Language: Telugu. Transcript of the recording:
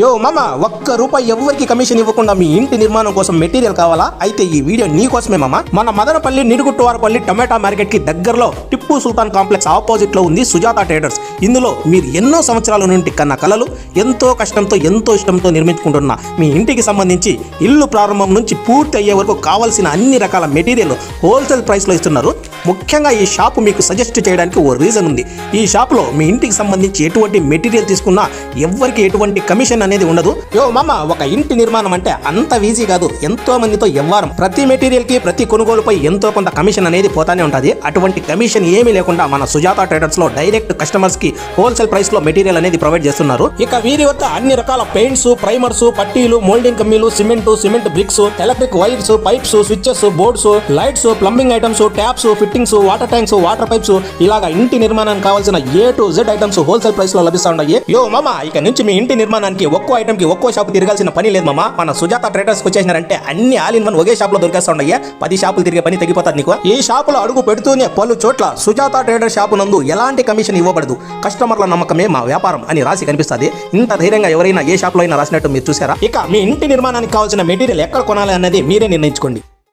యో మామ ఒక్క రూపాయి ఎవరికి కమిషన్ ఇవ్వకుండా మీ ఇంటి నిర్మాణం కోసం మెటీరియల్ కావాలా? అయితే ఈ వీడియో నీ కోసమే మామ. మన మదనపల్లి నిడుగుట్టువారపల్లి టమాటా మార్కెట్కి దగ్గరలో టిప్పు సుల్తాన్ కాంప్లెక్స్ ఆపోజిట్లో ఉంది సుజాత ట్రేడర్స్. ఇందులో మీరు ఎన్నో సంవత్సరాల నుండి కన్న కలలు ఎంతో కష్టంతో ఎంతో ఇష్టంతో నిర్మించుకుంటున్న మీ ఇంటికి సంబంధించి ఇల్లు ప్రారంభం నుంచి పూర్తి అయ్యే వరకు కావాల్సిన అన్ని రకాల మెటీరియల్ హోల్సేల్ ప్రైస్లో ఇస్తున్నారు. ముఖ్యంగా ఈ షాపు మీకు సజెస్ట్ చేయడానికి ఓ రీజన్ ఉంది. ఈ షాపులో మీ ఇంటికి సంబంధించి ఎటువంటి మెటీరియల్ తీసుకున్నా ఎవ్వరికి ఎటువంటి కమిషన్ అనేది ఉండదు. యో మామ ఒక ఇంటి నిర్మాణం అంటే అంత ఈజీ కాదు. ఎంతో మందితో వ్యవహారం ప్రతి మెటీరియల్కి ప్రతి కొనుగోలుపై ఎంతో కొంత కమిషన్ అనేది పోతానే ఉంటుంది. అటువంటి కమిషన్ ఏమీ లేకుండా మన సుజాత ట్రేడర్స్లో డైరెక్ట్ కస్టమర్స్కి హోల్సేల్ ప్రైస్లో మెటీరియల్ అనేది ప్రొవైడ్ చేస్తున్నారు. ఇక వీరి వద్ద అన్ని రకాల పెయింట్స్ ప్రైమర్స్ పట్టీలు moulding కమ్మీలు cement cement bricks electric wires pipes switches boards lights plumbing items taps fittings water tanks water pipes ఇలాగా ఇంటి నిర్మాణానికి కావాల్సిన A to Z items wholesale ప్రైస్లో లభిస్తా ఉన్నాయి. యో మామ ఇక నుంచి మీ ఇంటి నిర్మాణానికి ఒక్కో ఐటమ్కి ఒక్కో షాప్ తిరగాల్సిన పని లేదు మామ. మన సుజాత ట్రేడర్స్కి వచ్చేసినారంటే అన్ని ఆల్ ఇన్ వన్ ఒకే షాప్లో దొరికేస్తా ఉన్నాయి పది షాపులు తిరిగే పని తగ్గిపోతుంది నీకు. ఈ షాపులో అడుగు పెడుతూనే పలు చోట్ల సుజాత ట్రేడర్ షాపు నందు ఎలాంటి కమిషన్ ఇవ్వబడదు. కస్టమర్ల నమ్మకమే మా వ్యాపారం అని రాసి కనిపిస్తుంది. ఇంత ధైర్యంగా ఎవరైనా ఏ షాప్లో అయినా రాసినట్టు మీరు చూసారా ఇక మీ ఇంటి నిర్మాణానికి కావాల్సిన మెటీరియల్ ఎక్కడ కొనాలి అన్నది మీరే నిర్ణయించుకోండి.